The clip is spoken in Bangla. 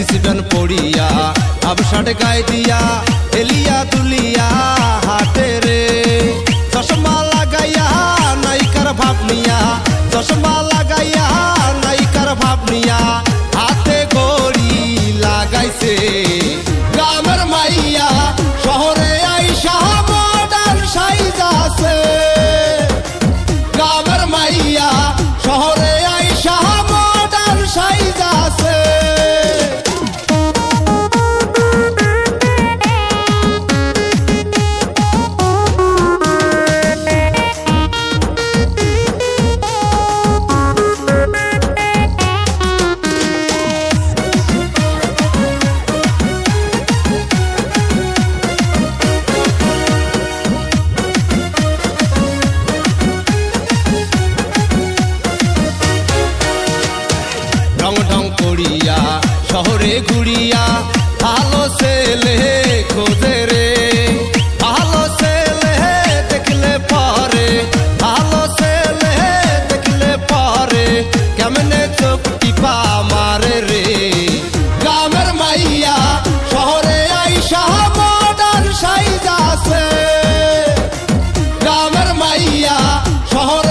দিছি পড়িয়া আবসাট গায়ে দিয়া এলিয়া তুলিয়া হাতে রে। শহরে ঘুরিয়া, ভালো ছেলে খোঁজে রে। ভালো ছেলে দেখলে পরে, ভালো ছেলে দেখলে পরে, কেমনে চোখ টিপা মারে রে। গ্রামের মাইয়া শহরে আইসা মডার সাইজ আছে। গ্রামের মাইয়া শহরে